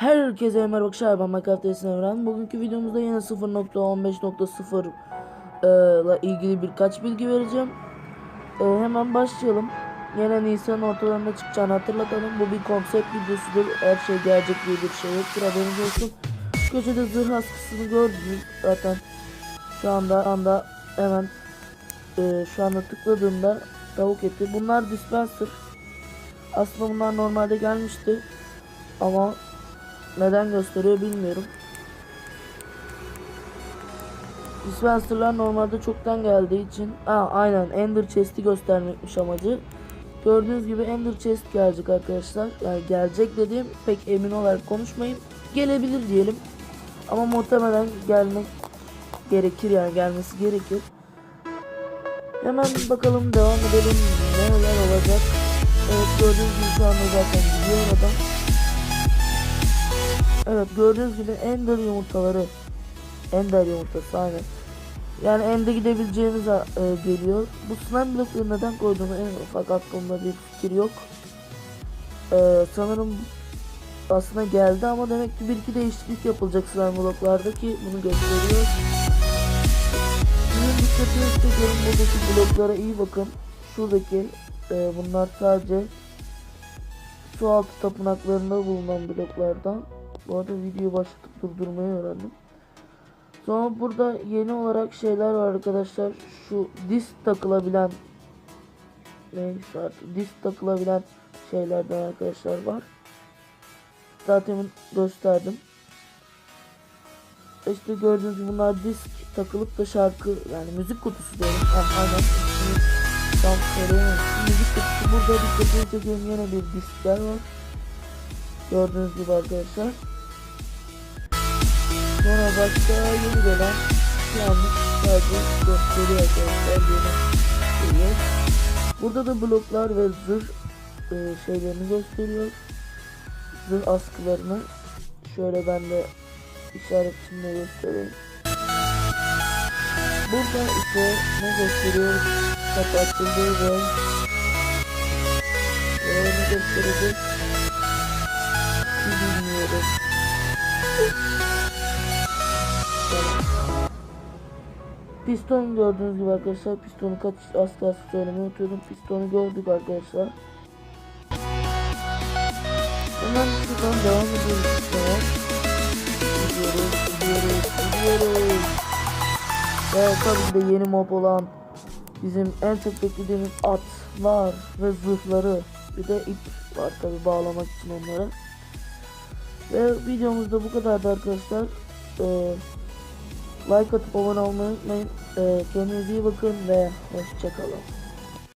Herkese merhaba arkadaşlar ben Minecraft Evren. Bugünkü videomuzda yine 0.15.0 e, ile ilgili birkaç bilgi vereceğim. E, hemen başlayalım. Yine Nisan ortalarında çıkacağını hatırlatalım. Bu bir konsept videosudur. Her şey gerçek diye bir şey yoktur haberiniz olsun. Köşede zırh askısını gördünüz zaten. Şu anda anda hemen e, şu anda tıkladığımda tavuk eti. Bunlar dispenser. Aslında bunlar normalde gelmişti. Ama neden gösteriyor bilmiyorum. Dispenser'lar normalde çoktan geldiği için Aa, aynen Ender Chest'i göstermekmiş amacı. Gördüğünüz gibi Ender Chest gelecek arkadaşlar. Yani gelecek dediğim pek emin olarak konuşmayın. Gelebilir diyelim. Ama muhtemelen gelmek gerekir yani gelmesi gerekir. Hemen bakalım devam edelim neler olacak. Evet gördüğünüz gibi şu anda zaten gidiyor adam. Evet gördüğünüz gibi Ender yumurtaları Ender yumurtası aynen. Yani Ender gidebileceğimiz e, geliyor. Bu slime blokları neden koyduğumu en ufak aklımda bir fikir yok. E, sanırım aslında geldi ama demek ki bir iki değişiklik yapılacak slime bloklarda ki bunu gösteriyor. Sizin dikkatinizi çekiyorum buradaki bloklara iyi bakın. Şuradaki e, bunlar sadece su altı tapınaklarında bulunan bloklardan. Bu arada videoyu başlatıp durdurmayı öğrendim. Sonra burada yeni olarak şeyler var arkadaşlar. Şu disk takılabilen neyse artık disk takılabilen şeylerden arkadaşlar var. Zaten gösterdim. İşte gördüğünüz gibi bunlar disk takılıp da şarkı yani müzik kutusu diyelim. Ah, aynen. Tam. Müzik kutusu burada dikkatini çekiyorum yine bir diskler var. Gördüğünüz gibi arkadaşlar. Sonra başka yeni gelen yanlış sadece gösteriyor arkadaşlar yeni geliyor. Burada da bloklar ve zırh e, şeylerini gösteriyor. Zırh askılarını. Şöyle ben de işaret içinde göstereyim. Burada ise ne gösteriyor? Kapatıldı ve ne gösterecek? Bilmiyorum. Piston gördüğünüz gibi arkadaşlar pistonu kaç asla asla söylemeyi unutuyordum. Pistonu gördük arkadaşlar. Hemen şuradan devam ediyoruz işte. Gidiyoruz, gidiyoruz, gidiyoruz. Ve tabii de yeni mob olan bizim en çok beklediğimiz atlar ve zırhları bir de ip var tabi bağlamak için onlara. Ve videomuzda bu kadardı arkadaşlar. Ee, like atıp abone olmayı unutmayın. Ee, kendinize iyi bakın ve hoşçakalın.